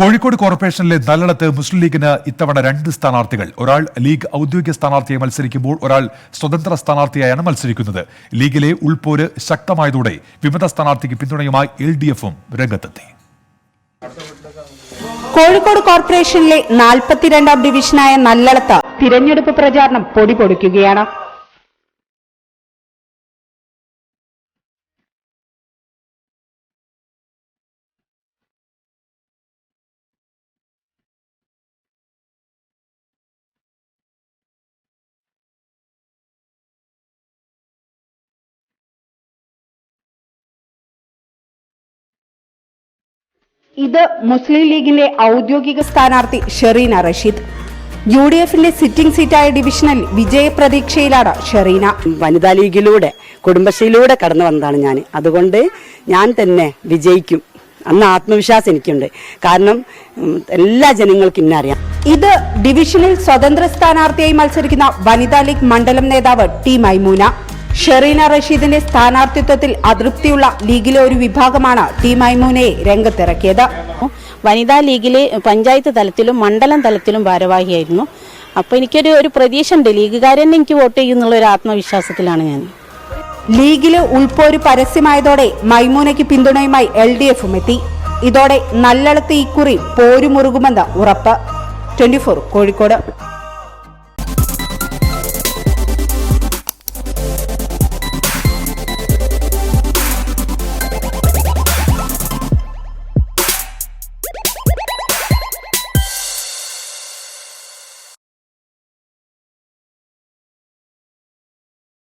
കോഴിക്കോട് കോർപ്പറേഷനിലെ നല്ലളത്ത് മുസ്ലിം ലീഗിന് ഇത്തവണ രണ്ട് സ്ഥാനാർത്ഥികൾ. ഒരാൾ ലീഗ് ഔദ്യോഗിക സ്ഥാനാർത്ഥിയായി മത്സരിക്കുമ്പോൾ ഒരാൾ സ്വതന്ത്ര സ്ഥാനാർത്ഥിയായാണ് മത്സരിക്കുന്നത്. ലീഗിലെ ഉൾപോര് ശക്തമായതോടെ വിമത സ്ഥാനാർത്ഥിക്ക് പിന്തുണയുമായി എൽ ഡി എഫും രംഗത്തെത്തി. കോഴിക്കോട് കോർപ്പറേഷനിലെ നാൽപ്പത്തിരണ്ടാം ഡിവിഷനായ നല്ലളത്ത് തിരഞ്ഞെടുപ്പ് പ്രചാരണം പൊടിപൊടിക്കുകയാണ്. ഇത് മുസ്ലിം ലീഗിന്റെ ഔദ്യോഗിക സ്ഥാനാർത്ഥി ഷെറീന റഷീദ്. യു ഡി എഫിന്റെ സിറ്റിംഗ് സീറ്റായ ഡിവിഷനിൽ വിജയപ്രതീക്ഷയിലാണ് ഷെറീന. വനിതാ ലീഗിലൂടെ കുടുംബശ്രീയിലൂടെ കടന്നു വന്നതാണ് ഞാൻ. അതുകൊണ്ട് ഞാൻ തന്നെ വിജയിക്കും. അന്ന് ആത്മവിശ്വാസം എനിക്കുണ്ട്. കാരണം എല്ലാ ജനങ്ങൾക്കും ഇന്നെ അറിയാം. ഇത് ഡിവിഷനിൽ സ്വതന്ത്ര സ്ഥാനാർത്ഥിയായി മത്സരിക്കുന്ന വനിതാ ലീഗ് മണ്ഡലം നേതാവ് ടി മൈമൂന. ഷെറീന റഷീദിന്റെ സ്ഥാനാർത്ഥിത്വത്തിൽ അതൃപ്തിയുള്ള ലീഗിലെ ഒരു വിഭാഗമാണ് ടി മൈമൂനെ രംഗത്തിറക്കിയത്. വനിതാ ലീഗിലെ പഞ്ചായത്ത് തലത്തിലും മണ്ഡലം തലത്തിലും ഭാരവാഹിയായിരുന്നു. അപ്പോൾ എനിക്കൊരു ഒരു പ്രതീക്ഷ ഉണ്ട് ലീഗുകാരനെ എനിക്ക് വോട്ട് ചെയ്യുന്നുള്ള ഒരു ആത്മവിശ്വാസത്തിലാണ് ഞാൻ. ലീഗിലെ ഉൾപ്പോര് പരസ്യമായതോടെ മൈമൂനയ്ക്ക് പിന്തുണയുമായി എൽ ഡി എഫും എത്തി. ഇതോടെ നല്ലളത്ത് ഇക്കുറി പോരുമുറുകുമെന്ന് ഉറപ്പ്. ട്വന്റി കോഴിക്കോട്.